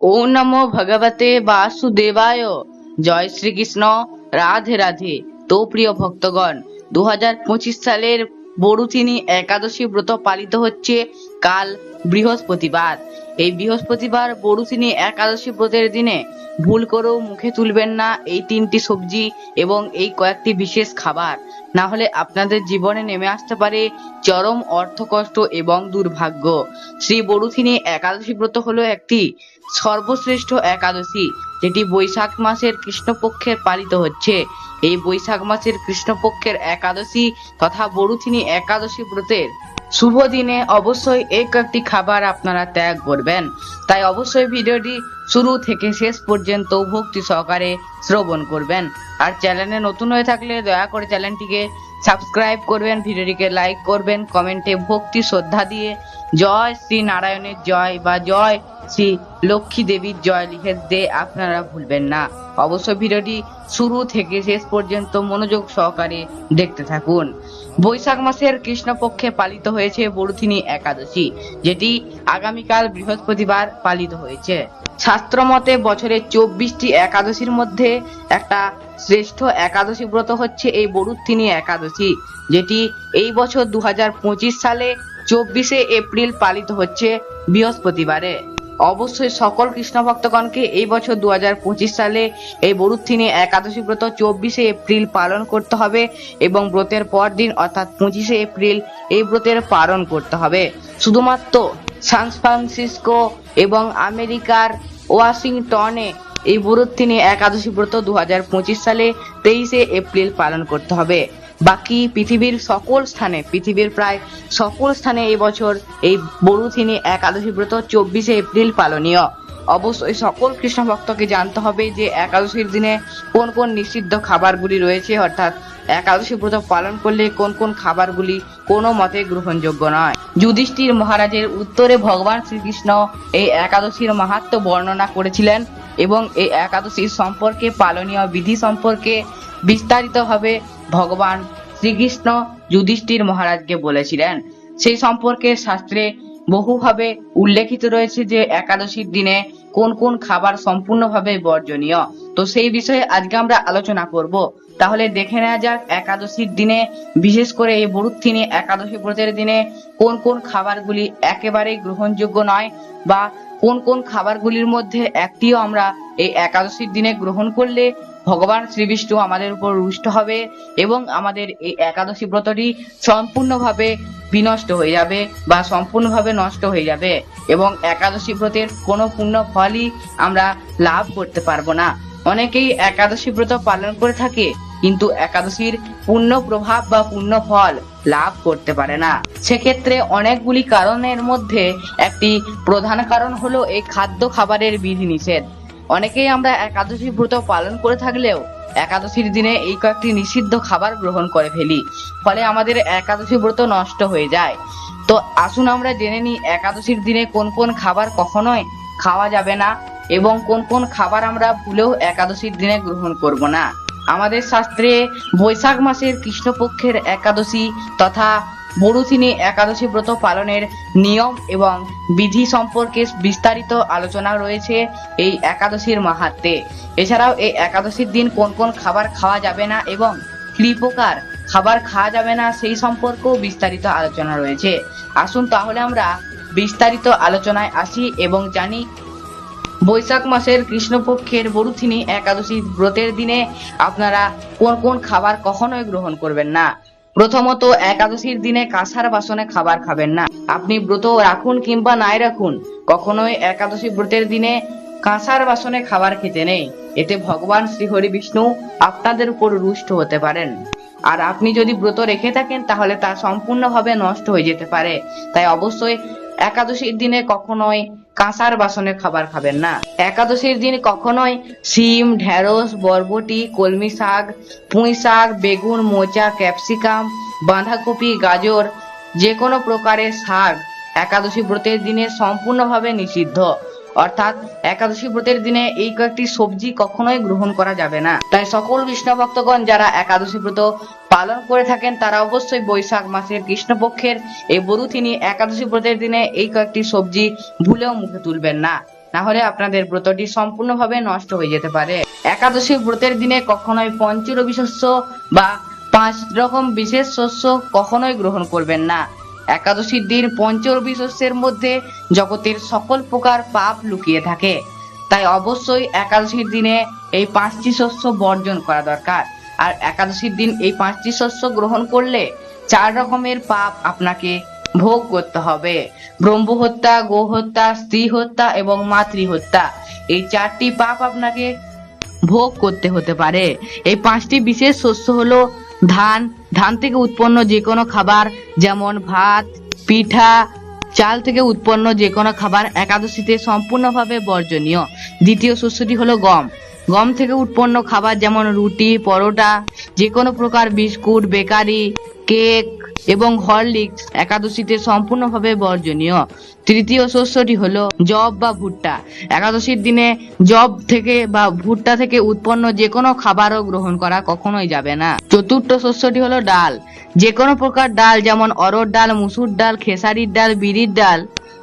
ওম নমো ভগবতে বাসুদেবায়। জয় শ্রীকৃষ্ণ। রাধে রাধে। তো প্রিয় ভক্তগণ দু হাজার পঁচিশ সালের বড়ুতিনী একাদশী ব্রত পালিত হচ্ছে কাল বৃহস্পতিবার। এই বৃহস্পতিবার বড়ুতিনী একাদশী ব্রতের দিনে ভুল করেও মুখে তুলবেন না এই তিনটি সবজি এবং এই কয়েকটি বিশেষ খাবার। না হলে আপনাদের জীবনে নেমে আসতে পারে চরম অর্থকষ্ট এবং দুর্ভাগ্য। শ্রী বড়ুথিনী একাদশী ব্রত হলো একটি সর্বশ্রেষ্ঠ একাদশী, যেটি বৈশাখ মাসের কৃষ্ণপক্ষের পালিত হচ্ছে। এই বৈশাখ মাসের কৃষ্ণপক্ষের একাদশী তথা বড়ুথিনী একাদশী ব্রতের শুভ দিনে অবশ্যই এক একটি খাবার আপনারা ত্যাগ করবেন। তাই অবশ্যই ভিডিওটি শুরু থেকে শেষ পর্যন্ত ভক্তি সহকারে শ্রবণ করবেন। আর চ্যানেলে নতুন হয়ে থাকলে দয়া করে চ্যানেলটিকে সাবস্ক্রাইব করবেন, ভিডিওটিকে লাইক করবেন, কমেন্টে ভক্তি শ্রদ্ধা দিয়ে জয় শ্রী নারায়ণের জয় বা জয় শ্রী লক্ষ্মী দেবীর জয় লিখে দে আপনারা ভুলবেন না। অবশ্য ভিডিওটি শুরু থেকে শেষ পর্যন্ত মনোযোগ সহকারে দেখতে থাকুন। বৈশাখ মাসের কৃষ্ণপক্ষে পালিত হয়েছে বড়ুথিনী একাদশী, যেটি আগামীকাল বৃহস্পতিবার পালিত হয়েছে। শাস্ত্র মতে বছরের চব্বিশটি একাদশীর মধ্যে একটা শ্রেষ্ঠ একাদশী ব্রত হচ্ছে এই বরুথিনী একাদশী, যেটি এই বছর দু হাজার পঁচিশ সালে চব্বিশে এপ্রিল পালিত হচ্ছে বৃহস্পতিবারে। অবশ্যই সকল কৃষ্ণ ভক্তগণকে এই বছর দু হাজার পঁচিশ সালে এই বরুথিনী একাদশী ব্রত চব্বিশে এপ্রিল পালন করতে হবে এবং ব্রতের পর দিন অর্থাৎ পঁচিশে এপ্রিল এই ব্রতের পালন করতে হবে। শুধুমাত্র সান ফ্রান্সিসকো এবং আমেরিকার ওয়াশিংটনে এই বরুথিনী একাদশী ব্রত দুই হাজার পঁচিশ সালে তেইশে এপ্রিল পালন করতে হবে। বাকি পৃথিবীর সকল স্থানে, পৃথিবীর প্রায় সকল স্থানে এই বছর এই বরুথিনী একাদশী ব্রত চব্বিশে এপ্রিল পালনীয়। অবশ্যই সকল কৃষ্ণ ভক্তকে জানতে হবে যে একাদশীর দিনে কোন কোন নিষিদ্ধ খাবারগুলি রয়েছে, অর্থাৎ একাদশী ব্রত পালন করলে কোন কোন খাবারগুলি কোনো মতে গ্রহণযোগ্য নয়। যুধিষ্ঠির মহারাজের উত্তরে ভগবান শ্রীকৃষ্ণ এই একাদশীর মাহাত্ম বর্ণনা করেছিলেন এবং এই একাদশীর সম্পর্কে পালনীয় বিধি সম্পর্কে বিস্তারিতভাবে ভগবান শ্রীকৃষ্ণ যুধিষ্ঠির মহারাজকে বলেছিলেন। সেই সম্পর্কে শাস্ত্রে বহুভাবে উল্লেখিত রয়েছে যে, একাদশীর দিনে কোন কোন খাবার সম্পূর্ণভাবে বর্জনীয়। তো সেই বিষয়ে আজকে আমরা আলোচনা করব। তাহলে দেখে নেওয়া যাক, একাদশীর দিনে, বিশেষ করে এই বরুত্থিনী একাদশী ব্রতের দিনে কোন কোন খাবারগুলি একেবারেই গ্রহণযোগ্য নয় বা কোন কোন খাবারগুলির মধ্যে একটিও আমরা এই একাদশীর দিনে গ্রহণ করলে ভগবান শ্রী বিষ্ণু আমাদের উপর রুষ্ট হবে এবং আমাদের এই একাদশী ব্রতটি সম্পূর্ণভাবে বিনষ্ট হয়ে যাবে বা সম্পূর্ণভাবে নষ্ট হয়ে যাবে এবং একাদশী ব্রতের কোনো পূর্ণ ফলই আমরা লাভ করতে পারব না। অনেকেই একাদশী ব্রত পালন করে থাকে কিন্তু একাদশীর পূর্ণ প্রভাব বা পূর্ণ ফল লাভ করতে পারে না। সেক্ষেত্রে অনেকগুলি কারণের মধ্যে একটি প্রধান কারণ হলো এই খাদ্য খাবারের বিধি নিষেধ অনেকেই আমরা একাদশী ব্রত পালন করে থাকলেও একাদশীর দিনে এই কয়েকটি নিষিদ্ধ খাবার গ্রহণ করে ফেলি, ফলে আমাদের একাদশী ব্রত নষ্ট হয়ে যায়। তো আসুন আমরা জেনে নিই একাদশীর দিনে কোন কোন খাবার কখনোই খাওয়া যাবে না এবং কোন কোন খাবার আমরা ভুলেও একাদশীর দিনে গ্রহণ করব না। আমাদের শাস্ত্রে বৈশাখ মাসের কৃষ্ণপক্ষের একাদশী তথা বড়ুথিনী একাদশী ব্রত পালনের নিয়ম এবং বিধি সম্পর্কে বিস্তারিত আলোচনা রয়েছে এই একাদশীর মাহাত্মে। এছাড়াও এই একাদশীর দিন কোন কোন খাবার খাওয়া যাবে না এবং কি প্রকার খাবার খাওয়া যাবে না সেই সম্পর্কেও বিস্তারিত আলোচনা রয়েছে। আসুন তাহলে আমরা বিস্তারিত আলোচনায় আসি এবং জানি বৈশাখ মাসের কৃষ্ণপক্ষের বরুথিনী একাদশী ব্রতের দিনে আপনারা কোন কোন খাবার কখনোই গ্রহণ করবেন না। প্রথমত একাদশীর দিনে কাঁসার বাসনে খাবার খাবেন না। আপনি ব্রত রাখুন কিংবা নাই রাখুন, কখনোই একাদশী ব্রতের দিনে কাঁসার বাসনে খাবার খেতে নেই। এতে ভগবান শ্রীহরি বিষ্ণু আপনাদের উপর রুষ্ট হতে পারেন। আর আপনি যদি ব্রত রেখে থাকেন, তাহলে তা সম্পূর্ণভাবে নষ্ট হয়ে যেতে পারে। তাই অবশ্যই একাদশীর দিনে কখনোই কাঁসার বাসনে খাবার খাবেন না। একাদশীর দিন কখনোই শিম, ঢেঁড়স, বরবটি, কলমি শাক, পুঁই শাক, বেগুন, মোচা, ক্যাপসিকাম, বাঁধাকপি, গাজর যে কোনো প্রকারের শাক একাদশী ব্রতের দিনে সম্পূর্ণভাবে নিষিদ্ধ। অর্থাৎ একাদশী ব্রতের দিনে এই কয়েকটি সবজি কখনোই গ্রহণ করা যাবে না। তাই সকল কৃষ্ণ ভক্তগণ যারা একাদশী ব্রত পালন করে থাকেন, তারা অবশ্যই বৈশাখ মাসের কৃষ্ণপক্ষের এই বরু তিনি একাদশী ব্রতের দিনে এই কয়েকটি সবজি ভুলেও মুখে তুলবেন না। না হলে আপনাদের ব্রতটি সম্পূর্ণভাবে নষ্ট হয়ে যেতে পারে। একাদশী ব্রতের দিনে কখনোই পঞ্চরবি শস্য বা পাঁচ রকম বিশেষ শস্য কখনোই গ্রহণ করবেন না। একাদশীর দিন পঞ্চরবি শস্যের মধ্যে জগতের সকল প্রকার পাপ লুকিয়ে থাকে। তাই অবশ্যই একাদশীর দিনে এই পাঁচটি শস্য বর্জন করা দরকার। আর একাদশীর দিন এই পাঁচটি শস্য গ্রহণ করলে চার রকমের পাপ আপনাকে ভোগ করতে হবে। ব্রহ্ম হত্যা গো হত্যা স্ত্রী হত্যা এবং মাতৃ হত্যা এই চারটি পাপ আপনাকে ভোগ করতে হতে পারে। এই পাঁচটি বিশেষ শস্য হলো ধান ধান থেকে উৎপন্ন যে কোনো খাবার, যেমন ভাত, পিঠা, চাল থেকে উৎপন্ন যে কোনো খাবার একাদশীতে সম্পূর্ণভাবে বর্জনীয়। দ্বিতীয় শস্যটি হলো গম। গম থেকে উৎপন্ন খাবার যেমন রুটি, পরোটা যে কোনো প্রকার বিস্কুট, বেকারি, কেক এবং হরলিক্স একাদশীতে সম্পূর্ণভাবে বর্জনীয়। তৃতীয় শস্যটি হলো জব বা ভুট্টা। একাদশীর দিনে জব থেকে বা ভুট্টা থেকে উৎপন্ন যে কোনো খাবারও গ্রহণ করা কখনোই যাবে না। চতুর্থ শস্যটি হলো ডাল। যে কোনো প্রকার ডাল যেমন অরড় ডাল, মুসুর ডাল, খেসারির ডাল, বিরির ডাল,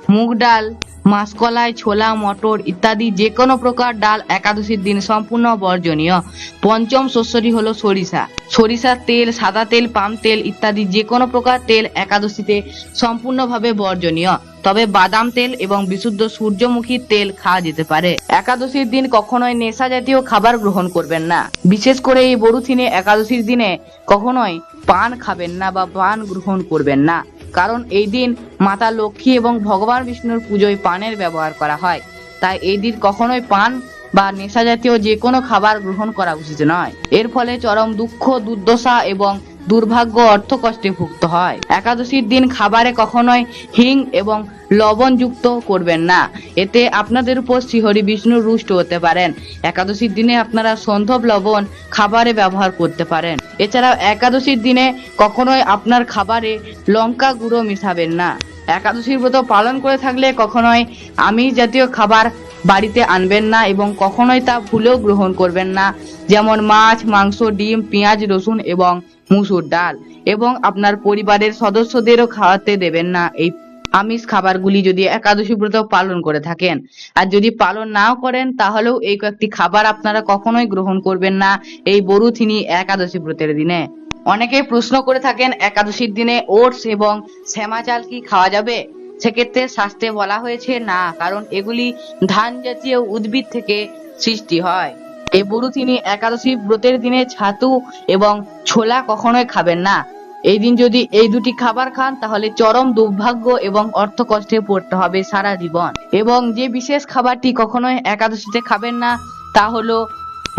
মুগ ডাল মাসকলাই, ছোলা, মটর ইত্যাদি যে কোনো প্রকার ডাল একাদশীর দিন সম্পূর্ণ বর্জনীয়। পঞ্চম শস্যটি হলো সরিষা। সরিষার তেল, সাদা তেল, পাম তেল ইত্যাদি যে কোনো প্রকার তেল একাদশীতে সম্পূর্ণভাবে বর্জনীয়। তবে বাদাম তেল এবং বিশুদ্ধ সূর্যমুখী তেল খাওয়া যেতে পারে। একাদশীর দিন কখনোই নেশা জাতীয় খাবার গ্রহণ করবেন না। বিশেষ করে এই বড়ুথিনে একাদশীর দিনে কখনোই পান খাবেন না বা পান গ্রহণ করবেন না। কারণ এই দিন মাতা লক্ষ্মী এবং ভগবান বিষ্ণুর পুজোয় পানের ব্যবহার করা হয়। তাই এই দিন কখনোই পান বা নেশা জাতীয় যে কোনো খাবার গ্রহণ করা উচিত নয়। এর ফলে চরম দুঃখ, দুর্দশা এবং দুর্ভাগ্য অর্থ কষ্টে ভুক্ত হয়। একাদশীর দিন খাবারে কখনোই হিং এবং লবণ যুক্ত করবেন না। এতে আপনাদের উপর শ্রীহরি বিষ্ণু রুষ্ট হতে পারেন। একাদশীর দিনে আপনারা সন্ধব লবণ খাবারে ব্যবহার করতে পারেন। এছাড়াও একাদশীর দিনে কখনোই আপনার খাবারে লঙ্কা গুঁড়ো মিশাবেন না। একাদশীর ব্রত পালন করে থাকলে কখনোই আমিষ জাতীয় খাবার বাড়িতে আনবেন না এবং কখনোই তা ভুলেও গ্রহণ করবেন না। যেমন মাছ, মাংস, ডিম, পেঁয়াজ, রসুন এবং মুসুর ডাল। এবং আপনার পরিবারের সদস্যদেরও খাওয়াতে দেবেন না। এই আমিষ খাবারগুলি যদি একাদশী ব্রত পালন করে থাকেন। আর যদি পালন নাও করেন, তাহলেও এই কয়েকটি খাবার আপনারা কখনোই গ্রহণ করবেন না এই বরুথিনী একাদশী ব্রতের দিনে। অনেকে প্রশ্ন করে থাকেন, একাদশীর দিনে ওটস এবং শ্যামা চাল কি খাওয়া যাবে? সেক্ষেত্রে শাস্ত্রে বলা হয়েছে, না, কারণ এগুলি ধান জাতীয় উদ্ভিদ থেকে সৃষ্টি হয়। এই বরুথিনী একাদশী ব্রতের দিনে ছাতু এবং ছোলা কখনোই খাবেন না। এই দিন যদি এই দুটি খাবার খান, তাহলে চরম দুর্ভাগ্য এবং অর্থ কষ্টে পড়তে হবে সারা জীবন। এবং যে বিশেষ খাবারটি কখনোই একাদশীতে খাবেন না, তা হলো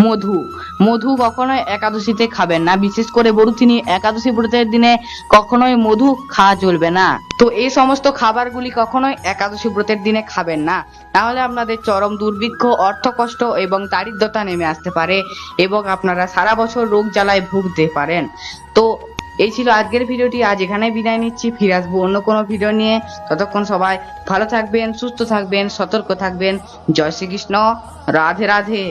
মধু। মধু কখনোই একাদশীতে খাবেন না। বিশেষ করে বরুথিনী একাদশী ব্রতের দিনে কখনোই মধু খাওয়া চলবে না। তো এই সমস্ত খাবারগুলি কখনোই একাদশী ব্রতের দিনে খাবেন না। তাহলে আপনাদের চরম দুর্ভিক্ষ অর্থ কষ্ট এবং দারিদ্রতা নেমে আসতে পারে এবং আপনারা সারা বছর রোগ জ্বালায় ভুগতে পারেন। তো এই ছিল আজকের ভিডিওটি। আজ এখানে বিদায় নিচ্ছি। ফিরে আসব অন্য কোনো ভিডিও নিয়ে। ততক্ষণ সবাই ভালো থাকবেন, সুস্থ থাকবেন, সতর্ক থাকবেন। জয় শ্রীকৃষ্ণ। রাধে রাধে।